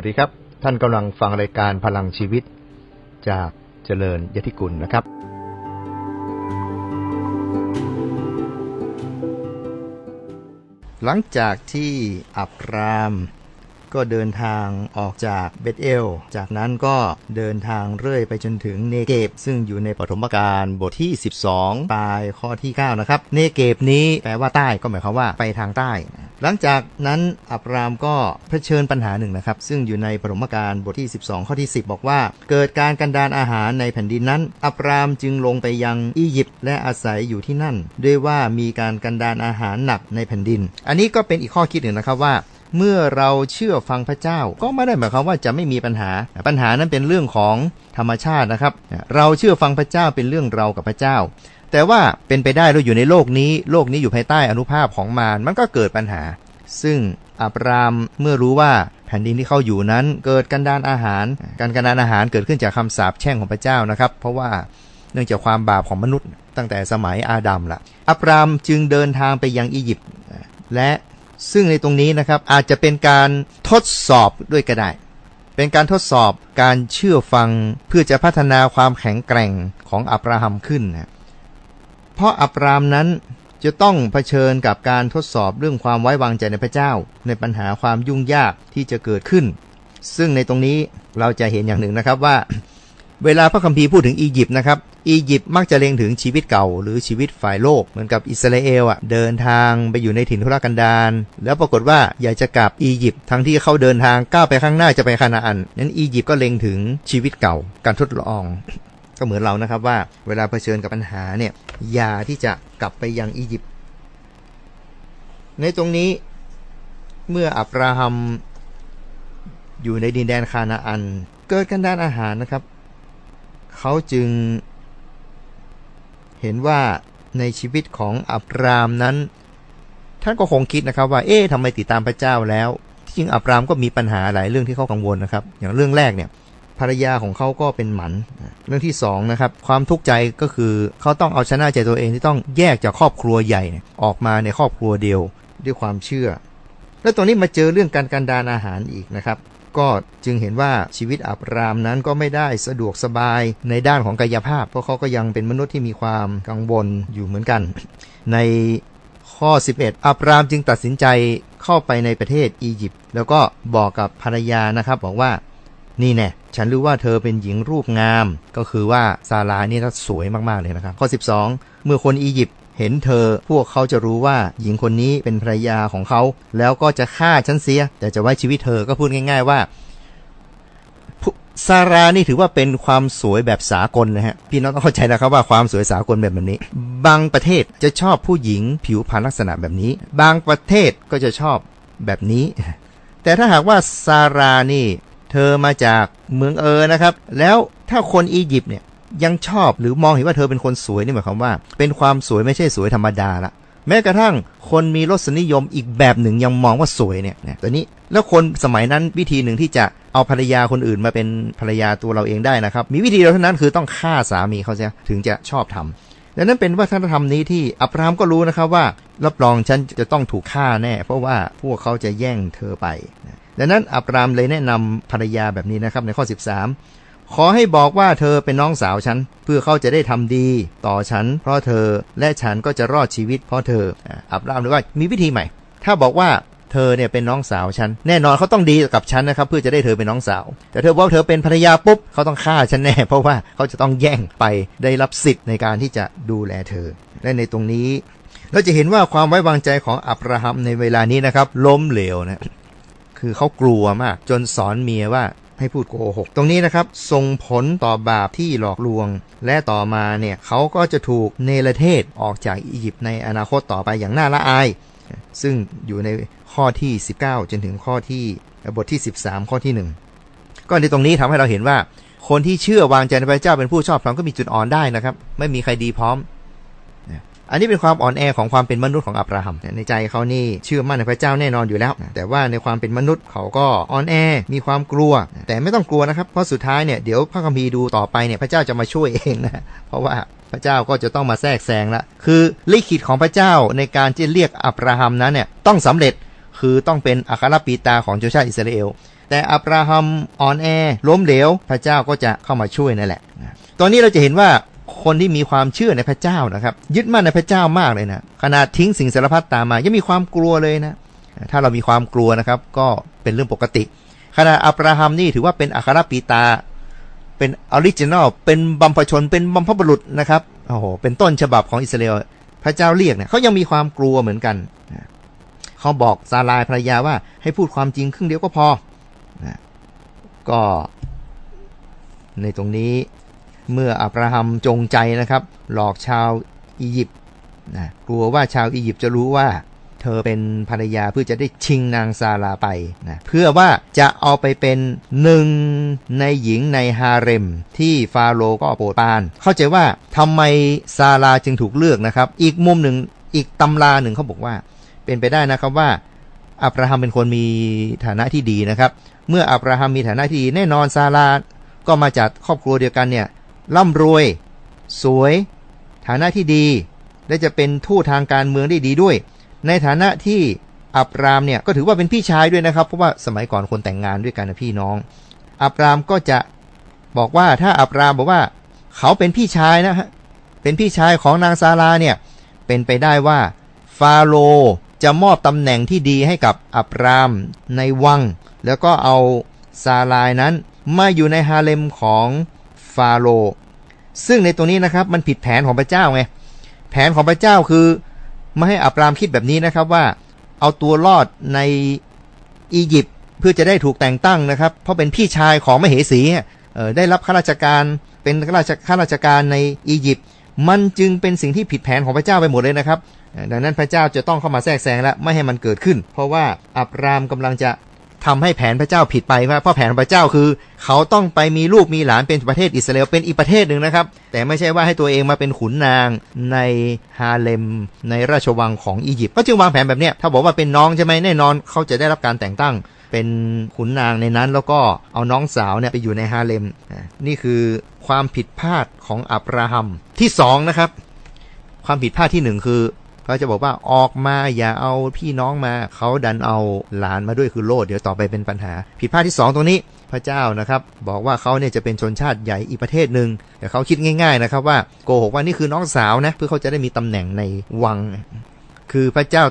วัสดีครับ ท่านกำลังฟังรายการพลังชีวิต จากเจริญยติกุลนะครับ หลังจากที่อับรามก็เดินทางออกจากเบธเอล จากนั้นก็เดินทางเรื่อยไปจนถึงเนเกบ ซึ่งอยู่ในปฐมกาลบทที่ 12ปลายข้อที่ 9 นะครับ เนเกบนี้แปลว่าใต้ก็หมายความว่าไปทางใต้ หลังจากนั้นอับรามก็เผชิญปัญหาหนึ่งนะครับ ซึ่งอยู่ในปฐมกาลบทที่ 12 ข้อที่ 10 บอกว่า เกิดการกันดานอาหารในแผ่นดินนั้น อับรามจึงลงไปยังอียิปต์และอาศัยอยู่ที่นั่น ด้วยว่ามีการกันดานอาหารหนักในแผ่นดิน อันนี้ก็เป็นอีกข้อคิดหนึ่งนะครับว่า เมื่อเราเชื่อฟังพระเจ้า ก็ไม่ได้หมายความว่าจะไม่มีปัญหา ปัญหานั้นเป็นเรื่องของธรรมชาตินะครับ เราเชื่อฟังพระเจ้าเป็นเรื่องเรากับพระเจ้า แต่ว่าเป็นไปได้เราอยู่ในโลกนี้ โลกนี้อยู่ภายใต้อนุภาพของมารมันก็เกิดปัญหา ซึ่งอับรามเมื่อรู้ว่าแผ่นดินที่เขาอยู่นั้นเกิดกันดานอาหาร การกันดานอาหารเกิดขึ้นจากคำสาปแช่งของพระเจ้านะครับ เพราะว่าเนื่องจากความบาปของมนุษย์ตั้งแต่สมัยอาดัมละอับรามจึงเดินทางไปยังอียิปต์และ ซึ่งในตรงนี้นะครับอาจจะเป็นการทดสอบด้วยก็ได้ เป็นการทดสอบการเชื่อฟังเพื่อจะพัฒนาความแข็งแกร่งของอับราฮัมขึ้นนะเพราะอับรามนั้นจะต้องเผชิญกับการทดสอบเรื่องความไว้วางใจในพระเจ้า ในปัญหาความยุ่งยากที่จะเกิดขึ้น ซึ่งในตรงนี้เราจะเห็นอย่างหนึ่งนะครับว่า เวลาพระคัมภีร์พูดถึงอียิปต์นะครับ อียิปต์มักจะเล็งถึงชีวิตเก่า หรือชีวิตฝ่ายโลก เหมือนกับอิสราเอลอะเดินทางไปอยู่ในถิ่นทุรกันดารแล้วปรากฏว่าอยากจะกลับอียิปต์ทั้งที่เขาเดินทางก้าวไปข้างหน้าจะไปคานาอันนั้นอียิปต์ก็เล็งถึงชีวิตเก่า การทดลองก็เหมือนเรานะครับว่าเวลาเผชิญกับปัญหาเนี่ยอย่าที่จะกลับไปยังอียิปต์ในตรงนี้เมื่ออับราฮัมอยู่ในดินแดนคานาอัน เกิดกันด้านอาหารนะครับ เขาจึง เห็นว่าในชีวิตของอับรามนั้น ท่านก็คงคิดนะครับว่าเอ๊ะทำไมติดตามพระเจ้าแล้ว ที่จริงอับรามก็มีปัญหาหลายเรื่องที่เขากังวลนะครับ อย่างเรื่องแรกเนี่ยภรรยาของเขาก็เป็นหมัน เรื่องที่สองนะครับความทุกข์ใจก็คือเขาต้องเอาชนะใจตัวเองที่ต้องแยกจากครอบครัวใหญ่ออกมาในครอบครัวเดียวด้วยความเชื่อ แล้วตอนนี้มาเจอเรื่องการการดานอาหารอีกนะครับ ก็จึงเห็นว่าชีวิตอับรามนั้นก็ไม่ได้สะดวกสบายในด้านของกายภาพ เพราะเขาก็ยังเป็นมนุษย์ที่มีความกังวลอยู่เหมือนกัน ในข้อ 11 อับรามจึงตัดสินใจเข้าไปในประเทศอียิปต์แล้วก็บอกกับภรรยานะครับบอกว่านี่แน่ฉันรู้ว่าเธอเป็นหญิงรูปงาม ก็คือว่าซาลานี่สวยมาก ๆ เลยนะครับ ข้อ 12 เมื่อคนอียิปต์ เห็นเธอ พวกเขาจะรู้ว่าหญิงคนนี้เป็นภรรยาของเขา แล้วก็จะฆ่าฉันเสีย แต่จะไว้ชีวิตเธอก็พูดง่าย ๆว่าซารานี่ถือว่าเป็นความสวยแบบสากลนะฮะ พี่น้องต้องเข้าใจนะครับว่าความสวยสากลแบบแบบนี้ บางประเทศจะชอบผู้หญิงผิวพรรณลักษณะแบบนี้ บางประเทศก็จะชอบแบบนี้ แต่ถ้าหากว่าซารานี่ เธอมาจากเมืองเออนะครับ แล้วถ้าคนอียิปต์เนี่ย ยังชอบหรือมองเห็นว่าเธอเป็นคนสวยนี่หมายความว่า เป็นความสวยไม่ใช่สวยธรรมดาละแม้กระทั่งคนมีรสนิยมอีกแบบหนึ่งยังมองว่าสวยเนี่ยนะตัวนี้แล้วคนสมัยนั้นวิธีหนึ่งที่จะเอาภรรยาคนอื่นมาเป็นภรรยาตัวเราเองได้นะครับ มีวิธีเดียวเท่านั้นคือต้องฆ่าสามีเขาเสียถึงจะชอบทำดังนั้นเป็นวัฒนธรรมนี้ที่อับรามก็รู้นะครับว่ารับรองฉันจะต้องถูกฆ่าแน่ เพราะว่าพวกเขาจะแย่งเธอไปดังนั้นอับรามเลยแนะนำภรรยาแบบนี้นะครับในข้อ 13 ขอให้บอกว่าเธอเป็นน้องสาวฉัน เพื่อเขาจะได้ทำดี ต่อฉัน เพราะเธอและฉันก็จะรอดชีวิตเพราะเธออับรามเลยว่ามีวิธีใหม่ ถ้าบอกว่าเธอเนี่ยเป็นน้องสาวฉัน แน่นอนเขาต้องดีกับฉันนะครับ เพื่อจะได้เธอเป็นน้องสาว แต่เธอบอกเธอเป็นภรรยาปุ๊บเขาต้องฆ่าฉันแน่ เพราะว่าเขาจะต้องแย่งไปได้รับสิทธิ์ในการที่จะดูแลเธอ และในตรงนี้ เราจะเห็นว่าความไว้วางใจของอับราฮัมในเวลานี้นะครับ ล้มเหลวนะคือเขากลัวมาก จนสอนเมียว่า ให้พูดโกหก ตรงนี้นะครับส่งผลต่อบาปที่หลอกลวง และต่อมาเนี่ยเขาก็จะถูกเนรเทศออกจากอียิปต์ในอนาคตต่อไปอย่างน่าละอาย ซึ่งอยู่ในข้อที่ 19 จนถึงข้อที่บทที่ 13 ข้อที่ 1 ก็ในตรงนี้ทำให้เราเห็นว่า คนที่เชื่อวางใจในพระเจ้าเป็นผู้ชอบธรรมก็มีจุดอ่อนได้นะครับ ไม่มีใครดีพร้อม อันนี้เป็นความอ่อนแอของความเป็นมนุษย์ของอับราฮัมในใจเขานี่เชื่อมั่นในพระเจ้าแน่นอนอยู่แล้ว แต่ว่าในความเป็นมนุษย์เขาก็อ่อนแอมีความกลัว แต่ไม่ต้องกลัวนะครับเพราะสุดท้ายเนี่ยเดี๋ยวพระคัมภีร์ดูต่อไปเนี่ยพระเจ้าจะมาช่วยเองนะเพราะว่าพระเจ้าก็จะต้องมาแทรกแซงละคือลิขิตของพระเจ้าในการที่เรียกอับราฮัมนั้นเนี่ยต้องสำเร็จคือต้องเป็นอัครปีตาของชนชาติอิสราเอลแต่อับราฮัมอ่อนแอล้มเหลว พระเจ้าก็จะเข้ามาช่วยนั่นแหละ ตอนนี้เราจะเห็นว่า คนที่มีความเชื่อในพระเจ้านะครับ ยึดมั่นในพระเจ้ามากเลยนะขนาดทิ้งสิ่งสารพัดตามมา ยังมีความกลัวเลยนะ ถ้าเรามีความกลัวนะครับ ก็เป็นเรื่องปกติขณะอับราฮัมนี่ถือว่าเป็นอัครปีตา เป็นออริจินอล เป็นบัมพชน เป็นบัมพบุรุษนะครับ โอ้โห เป็นต้นฉบับของอิสราเอล พระเจ้าเรียกเนี่ยเขายังมีความกลัวเหมือนกัน เขาบอกซาลายภรรยาว่าให้พูดความจริงครึ่งเดียวก็พอนะก็ในตรงนี้ เมื่ออับราฮัมจงใจนะครับ หลอกชาวอียิปต์นะกลัวว่าชาวอียิปต์จะรู้ว่า เธอเป็นภรรยาเพื่อจะได้ชิงนางซาลาไปนะเพื่อว่าจะเอาไปเป็นหนึ่งในหญิงในฮาเร็ม ที่ฟาโรก็โปรดปราน เข้าใจว่าทำไมซาลาจึงถูกเลือกนะครับ อีกมุมหนึ่งอีกตำราหนึ่งเขาบอกว่า เป็นไปได้นะครับว่าอับราฮัมเป็นคนมีฐานะที่ดีนะครับ เมื่ออับราฮัมมีฐานะที่ดีแน่นอนซาลาก็มาจากครอบครัวเดียวกันเนี่ย ร่ำรวย สวย ฐานะที่ดี และจะเป็นทูตทางการเมืองได้ดีด้วย ในฐานะที่อับรามเนี่ยก็ถือว่าเป็นพี่ชายด้วยนะครับ เพราะว่าสมัยก่อนคนแต่งงานด้วยกันนะพี่น้อง อับรามก็จะบอกว่าถ้าอับรามบอกว่า เขาเป็นพี่ชายนะฮะเป็นพี่ชายของนางซาลาเนี่ยเป็นไปได้ว่าฟาโรจะมอบตำแหน่งที่ดีให้กับอับรามในวัง แล้วก็เอาซาลายนั้นมาอยู่ในฮาเลมของ ฟาโรซึ่งในตรงนี้นะครับมันผิดแผนของพระเจ้าไงแผนของพระเจ้าคือไม่ให้อับรามคิดแบบนี้นะครับว่าเอาตัวรอดในอียิปต์เพื่อจะได้ถูกแต่งตั้งนะครับ เพราะเป็นพี่ชายของมเหสีได้รับข้าราชการเป็นข้าราชข้าราชการในอียิปต์มันจึงเป็นสิ่งที่ผิดแผนของพระเจ้าไปหมดเลยนะครับ ดังนั้นพระเจ้าจะต้องเข้ามาแทรกแซงและไม่ให้มันเกิดขึ้น เพราะว่าอับรามกำลังจะ ทำให้แผนพระเจ้าผิดไปเพราะแผนพระเจ้าคือ เขาต้องไปมีลูกมีหลานเป็นประเทศอิสราเอลเป็นอีกประเทศหนึ่งนะครับ แต่ไม่ใช่ว่าให้ตัวเองมาเป็นขุนนางในฮาเลม ในราชวังของอียิปต์ก็จึงวางแผนแบบนี้ถ้าบอกว่าเป็นน้องใช่ไหมแน่นอน เขาจะได้รับการแต่งตั้งเป็นขุนนางในนั้นแล้วก็เอาน้องสาวเนี่ยไปอยู่ในฮาเลม นี่คือความผิดพลาดของอับราฮัมที่สองนะครับความผิดพลาดที่หนึ่งคือ เขาจะบอกว่าออกมาอย่าเอาพี่น้องมา เขาดันเอาหลานมาด้วยคือโลดเดี๋ยวต่อไปเป็นปัญหา ผิดพลาดที่ 2 ตรงนี้พระเจ้านะครับ บอกว่าเขาเนี่ยจะเป็นชนชาติใหญ่อีกประเทศหนึ่งแต่เขาคิดง่าย ๆนะครับ ว่าโกหกว่านี่คือน้องสาวนะเพื่อเขาจะได้มีตำแหน่งในวัง คือพระเจ้า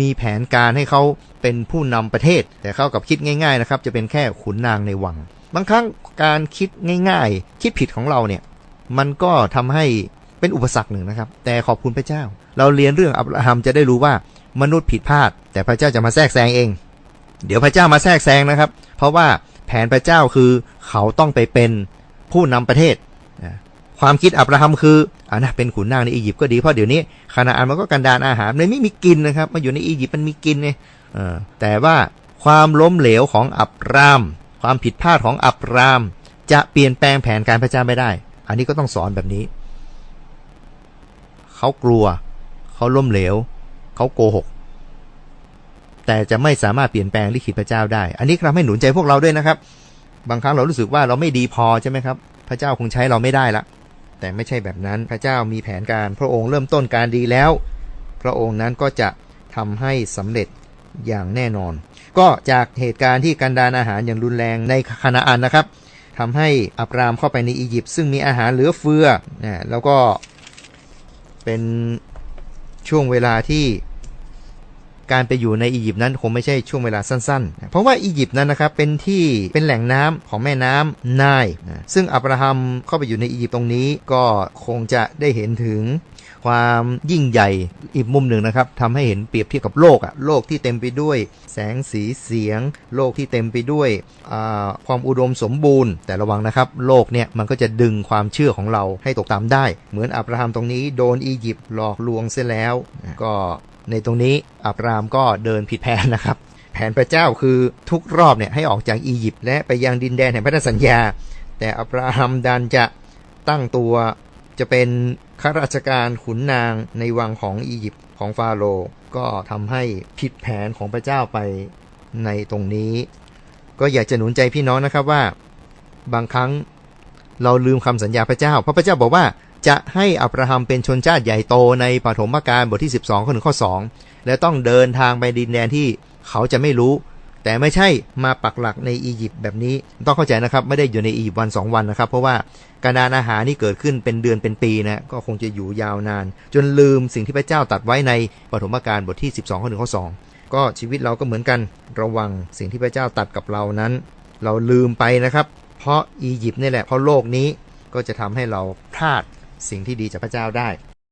มีแผนการให้เขาเป็นผู้นำประเทศ แต่เขากับคิดง่ายๆนะครับจะเป็นแค่ขุนนางในวัง บางครั้งการคิดง่ายๆ คิดผิดของเราเนี่ยมันก็ทำให้เป็นอุปสรรคหนึ่งนะครับ แต่ขอบคุณพระเจ้า เราเรียนเรื่องอับราฮัมจะได้รู้ว่ามนุษย์ผิดพลาด แต่พระเจ้าจะมาแทรกแซงเอง เดี๋ยวพระเจ้ามาแทรกแซงนะครับ เพราะว่าแผนพระเจ้าคือเขาต้องไปเป็นผู้นำประเทศ ความคิดอับราฮัมคืออ่านะเป็นขุนนางในอียิปต์ก็ดีเพราะเดี๋ยวนี้คานาอันมันก็กันดานอาหารเลยไม่มีกินนะครับมาอยู่ในอียิปต์มันมีกินไงแต่ว่าความล้มเหลวของอับราม ความผิดพลาดของอับราม จะเปลี่ยนแปลงแผนการพระเจ้าไม่ได้ อันนี้ก็ต้องสอนแบบนี้ เขากลัว เขาล้มเหลว เขาโกหก แต่จะไม่สามารถเปลี่ยนแปลงลิขิตพระเจ้าได้ อันนี้ทำให้หนุนใจพวกเราด้วยนะครับ บางครั้งเรารู้สึกว่าเราไม่ดีพอใช่ไหมครับ พระเจ้าคงใช้เราไม่ได้ละ แต่ไม่ใช่แบบนั้น พระเจ้ามีแผนการ พระองค์เริ่มต้นการดีแล้ว พระองค์นั้นก็จะทำให้สำเร็จอย่างแน่นอน ก็จากเหตุการณ์ที่กันดานอาหารอย่างรุนแรงในคณาอันนะครับทำให้อับรามเข้าไปในอียิปต์ซึ่งมีอาหารเหลือเฟือนะแล้วก็เป็น ช่วงเวลาที่ การไปอยู่ในอียิปต์นั้นคงไม่ใช่ช่วงเวลาสั้นๆ เพราะว่าอียิปต์นั้นนะครับเป็นที่เป็นแหล่งน้ำของแม่น้ำนายนะซึ่งอับราฮัมเข้าไปอยู่ในอียิปต์ตรงนี้ก็คงจะได้เห็นถึงความยิ่งใหญ่อีกมุมหนึ่งนะครับทำให้เห็นเปรียบเทียบกับโลกอะโลกที่เต็มไปด้วยแสงสีเสียง โลกที่เต็มไปด้วยความอุดมสมบูรณ์ แต่ระวังนะครับโลกเนี่ยมันก็จะดึงความเชื่อของเราให้ตกต่ำได้ เหมือนอับราฮัมตรงนี้โดนอียิปต์หลอกลวงเสียแล้ว ก็ ในตรงนี้อับรามก็เดินผิดแผนนะครับ แผนพระเจ้าคือทุกรอบเนี่ยให้ออกจากอียิปต์และไปยังดินแดนแห่งพันธสัญญา แต่อับราฮัมดันจะตั้งตัวจะเป็นข้าราชการขุนนางในวังของอียิปต์ของฟาโรห์ก็ทำให้ผิดแผนของพระเจ้าไปในตรงนี้ ก็อยากจะหนุนใจพี่น้องนะครับว่า บางครั้งเราลืมคำสัญญาพระเจ้า เพราะพระเจ้าบอกว่า จะให้อับราฮัมเป็นชนชาติใหญ่โตในปฐมกาลบทที่ 12ข้อหนึ่งข้อ 2 และต้องเดินทางไปดินแดนที่เขาจะไม่รู้ แต่ไม่ใช่มาปักหลักในอียิปต์แบบนี้ต้องเข้าใจนะครับ ไม่ได้อยู่ในอียิปต์วัน 2 วันนะครับ เพราะว่าการดานอาหารนี่เกิดขึ้นเป็นเดือนเป็นปีนะก็คงจะอยู่ยาวนาน จนลืมสิ่งที่พระเจ้าตัดไว้ในปฐมกาลบทที่ 12ข้อหนึ่งข้อ 2 ก็ชีวิตเราก็เหมือนกันระวังสิ่งที่พระเจ้าตัดกับเรานั้น เราลืมไปนะครับ เพราะอียิปต์นี่แหละเพราะโลกนี้ก็จะทำให้เราพลาด สิ่งที่ดีจากพระเจ้าได้